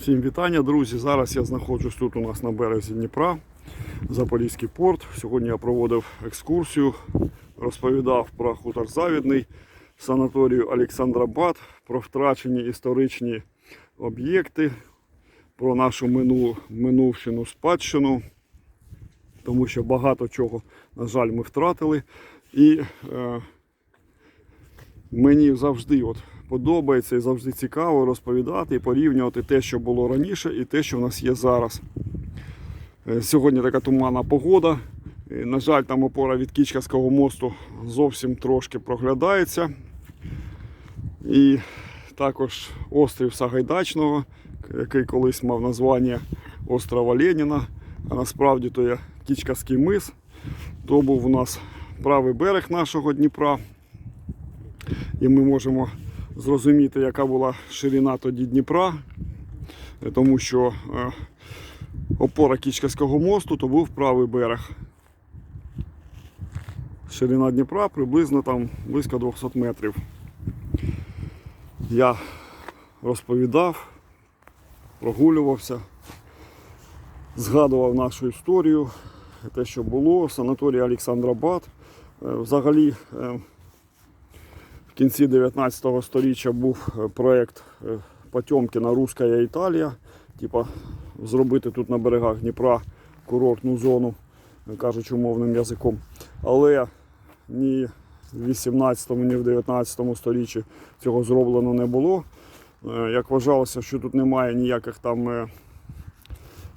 Всім вітання, друзі. Зараз я знаходжусь тут у нас на березі Дніпра, Запорізький порт. Сьогодні я проводив екскурсію, розповідав про хутор Завідний, санаторію Олександрабад, про втрачені історичні об'єкти, про нашу мину, минувшину спадщину, тому що багато чого, на жаль, ми втратили. І е, мені завжди от подобається і завжди цікаво розповідати і порівнювати те, що було раніше, і те, що в нас є зараз. Е, Сьогодні така туманна погода. Е, На жаль, там опора від Кічкаського мосту зовсім трошки проглядається. І також острів Сагайдачного, який колись мав названня острова Леніна, а насправді то є Кічкаський мис. То був у нас правий берег нашого Дніпра. І ми можемо зрозуміти, яка була ширина тоді Дніпра, е, тому що е, опора Кічкаського мосту то був правий берег. Ширина Дніпра приблизно там близько 200 метрів. Я розповідав, прогулювався, згадував нашу історію, те, що було, санаторій Олександрабад. Е, Взагалі, кінці 19 століття був е, проєкт е, Потьомкіна Руська Італія. Типа зробити тут на берегах Дніпра курортну зону, е, кажучи умовним язиком. Але ні в 18, ні в 19 столітті цього зроблено не було. Як вважалося, що тут немає ніяких там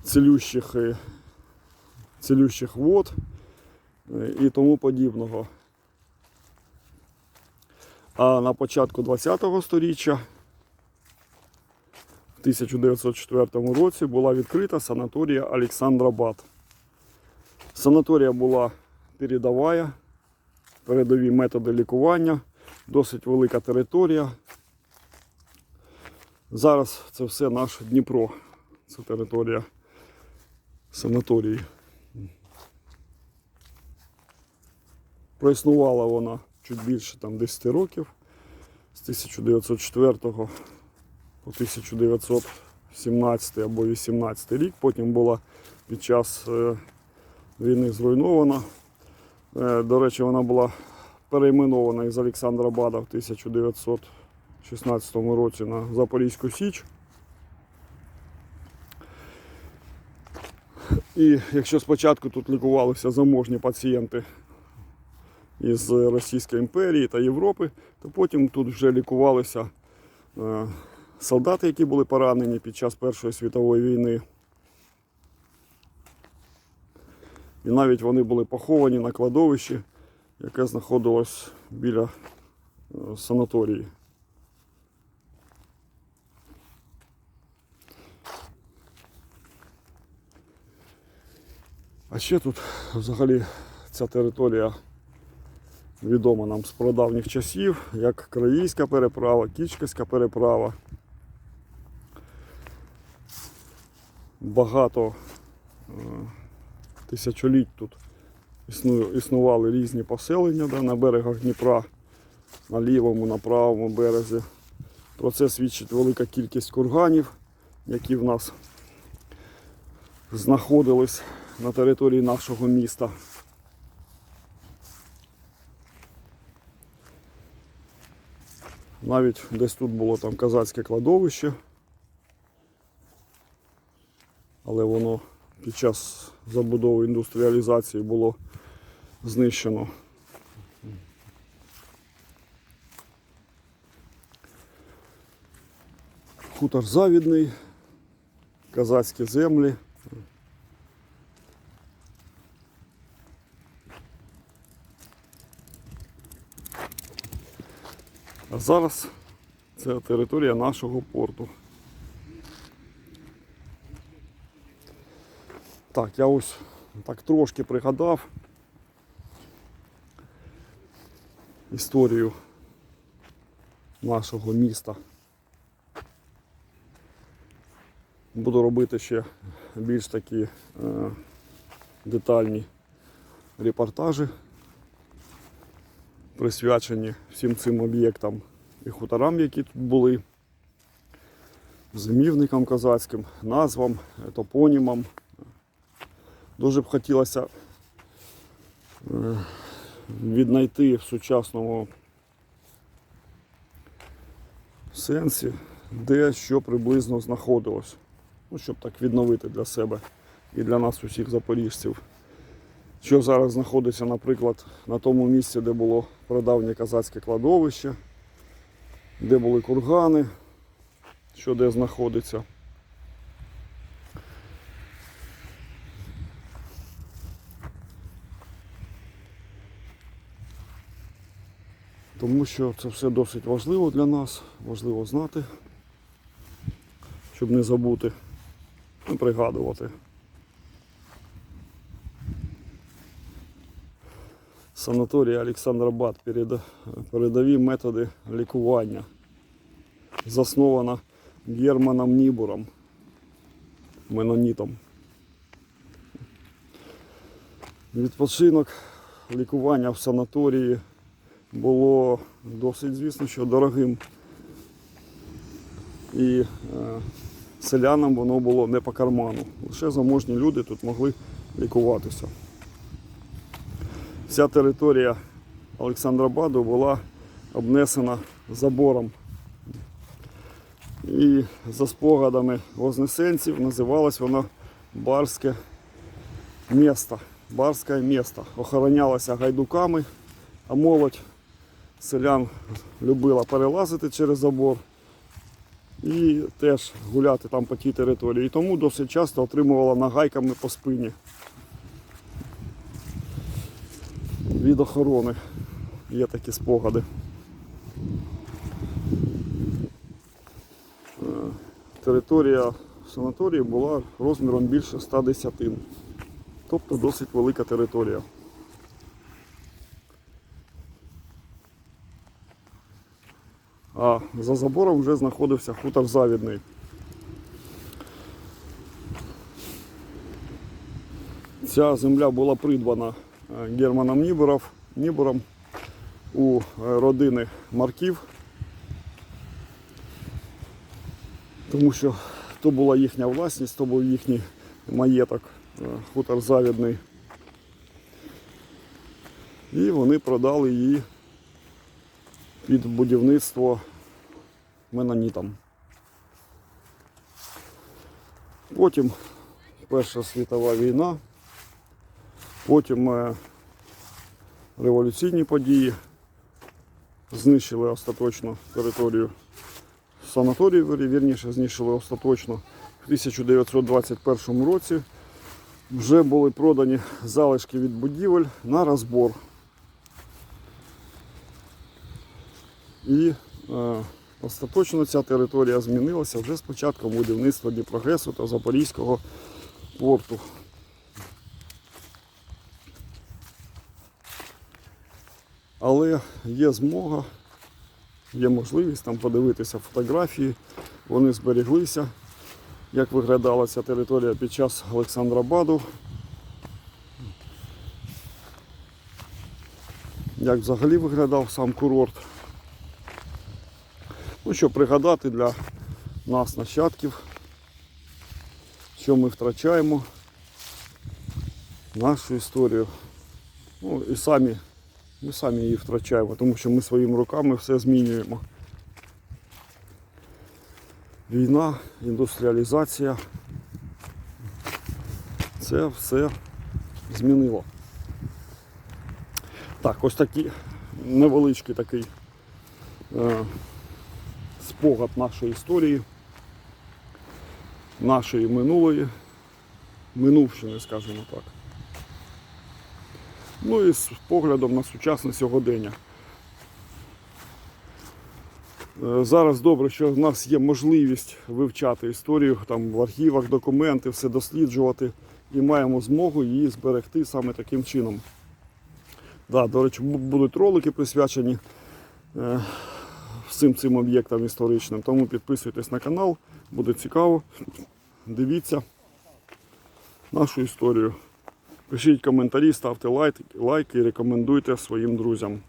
цілющих, цілющих вод і тому подібного. А на початку 20-го сторіччя, в 1904 році, була відкрита санаторія Олександрабад. Санаторія була передовая, передові методи лікування, досить велика територія. Зараз це все наш Дніпро. Це територія санаторії. Проіснувала вона чуть більше там 10 років з 1904 по 1917 або 18 рік. Потім була під час е, війни зруйнована. Е, До речі, вона була перейменована із Олександрабада в 1916 році на Запорізьку Січ. І якщо спочатку тут лікувалися заможні пацієнти із Російської імперії та Європи, то потім тут вже лікувалися е, солдати, які були поранені під час Першої світової війни. І навіть вони були поховані на кладовищі, яке знаходилось біля е, санаторії. А ще тут взагалі ця територія відома нам з прадавніх часів, як Краївська переправа, Кічкаська переправа. Багато е, тисячоліть тут існували різні поселення да, на берегах Дніпра, на лівому, на правому березі. Про це свідчить велика кількість курганів, які в нас знаходились на території нашого міста. Навіть десь тут було там казацьке кладовище, але воно під час забудови індустріалізації було знищено. Хутор завідний, казацькі землі. А зараз це територія нашого порту. Так, я ось так трошки пригадав історію нашого міста. Буду робити ще більш такі е, детальні репортажі, присвячені всім цим об'єктам і хуторам, які тут були. зимівникам козацьким, назвам, топонімам. Дуже б хотілося е, віднайти в сучасному сенсі, де що приблизно знаходилось. Ну, щоб так відновити для себе і для нас, усіх запоріжців. Що зараз знаходиться, наприклад, на тому місці, де було прадавнє козацьке кладовище, де були кургани, що де знаходиться. Тому що це все досить важливо для нас, важливо знати, щоб не забути, пригадувати. Санаторій Олександр Бат передові методи лікування. Заснована Германом Нібуром, менонітом. Відпочинок, лікування в санаторії було досить, звісно, що дорогим. І е, селянам воно було не по карману. Лише заможні люди тут могли лікуватися. Вся територія Олександрабаду була обнесена забором. І за спогадами вознесенців називалась вона Барське місто. Барське місто. Охоронялося гайдуками, а молодь селян любила перелазити через забор і теж гуляти там по тій території. І тому досить часто отримувала нагайками по спині від охорони. Є такі спогади. Е, Територія санаторію була розміром більше 100 десятин. Тобто досить велика територія. А за забором вже знаходився хутор Завідний. Ця земля була придбана Германом Ніборов, Нібором у е, родини Марків, тому що то була їхня власність, то був їхній маєток, е, хутор Завідний. І вони продали її під будівництво менонітам. Потім Перша світова війна, потім е, революційні події знищили остаточно територію санаторію, вірніше, знищили остаточно. В 1921 році вже були продані залишки від будівель на розбор. І е, остаточно ця територія змінилася вже з початком будівництва Дніпрогресу та Запорізького порту. Але є змога, є можливість там подивитися фотографії, вони збереглися, як виглядала ця територія під час Олександрабаду. Як взагалі виглядав сам курорт. Ну що, пригадати для нас, нащадків, що ми втрачаємо нашу історію. Ну і самі, ми самі її втрачаємо, тому що ми своїми руками все змінюємо. Війна, індустріалізація. Це все змінило. Так, ось такий невеличкий такий е, спогад нашої історії, нашої минулої, минувщини, скажімо так. Ну і з поглядом на сучасне сьогодення. Е, Зараз добре, що в нас є можливість вивчати історію там, в архівах, документи, все досліджувати і маємо змогу її зберегти саме таким чином. Да, до речі, будуть ролики присвячені е, всім цим об'єктам історичним. Тому підписуйтесь на канал, буде цікаво. Дивіться нашу історію. Пишіть коментарі, ставте лайк, лайки і рекомендуйте своїм друзям.